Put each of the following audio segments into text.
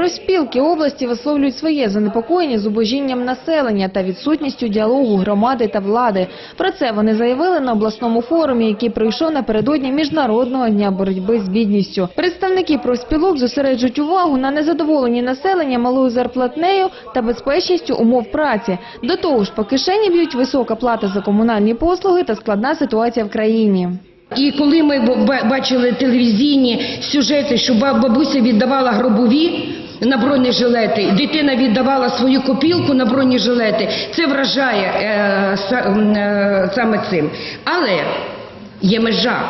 Профспілки області висловлюють своє занепокоєння зубожінням населення та відсутністю діалогу громади та влади. Про це вони заявили на обласному форумі, який пройшов напередодні Міжнародного дня боротьби з бідністю. Представники профспілок зосереджують увагу на незадоволенні населення малою зарплатнею та безпечністю умов праці. До того ж, по кишені б'ють висока плата за комунальні послуги та складна ситуація в країні. І коли ми бачили телевізійні сюжети, що ба- бабуся віддавала гробові на бронежилети, дитина віддавала свою копілку на бронежилети, це вражає е, е, саме цим. Але є межа.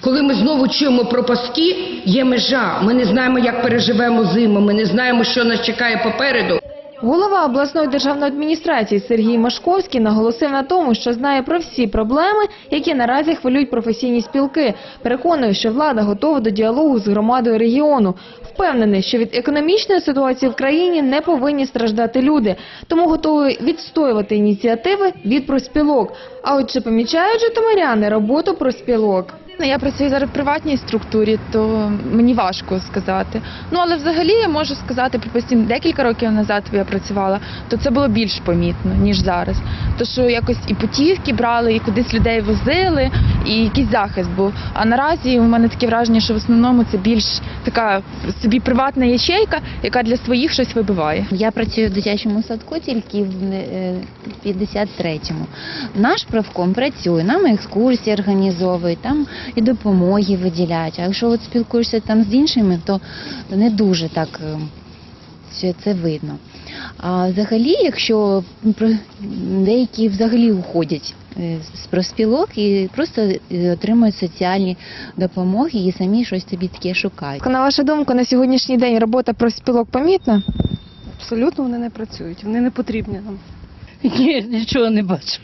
Коли ми знову чуємо про паски, є межа. Ми не знаємо, як переживемо зиму, ми не знаємо, що нас чекає попереду. Голова обласної державної адміністрації Сергій Машковський наголосив на тому, що знає про всі проблеми, які наразі хвилюють професійні спілки. Переконує, що влада готова до діалогу з громадою регіону. Впевнений, що від економічної ситуації в країні не повинні страждати люди, тому готовий відстоювати ініціативи від профспілок. А от чи помічають житомиряни роботу профспілок? Я працюю зараз в приватній структурі, то мені важко сказати. Ну але взагалі я можу сказати, припустимо, декілька років назад я працювала, то це було більш помітно ніж зараз. То що якось і путівки брали, і кудись людей возили, і якийсь захист був. А наразі у мене таке враження, що в основному це більш така собі приватна ячейка, яка для своїх щось вибиває. Я працюю в дитячому садку тільки в е, 53-му. Наш правком працює, нам екскурсії організовують, там і допомоги виділяють. А якщо от спілкуєшся там з іншими, то не дуже так е, все це видно. А взагалі, якщо деякі взагалі уходять е, з профспілок і просто е, отримують соціальні допомоги і самі щось собі таке шукають. На вашу думку, на сьогоднішній день робота профспілок помітна? Абсолютно вони не працюють, вони не потрібні нам. Ні, нічого не бачу.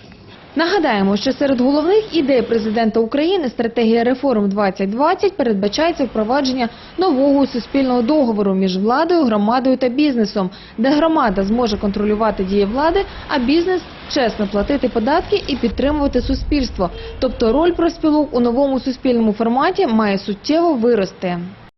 Нагадаємо, що серед головних ідей президента України стратегія реформ 2020 передбачається впровадження нового суспільного договору між владою, громадою та бізнесом, де громада зможе контролювати дії влади, а бізнес чесно платити податки і підтримувати суспільство. Тобто роль профспілок у новому суспільному форматі має суттєво вирости.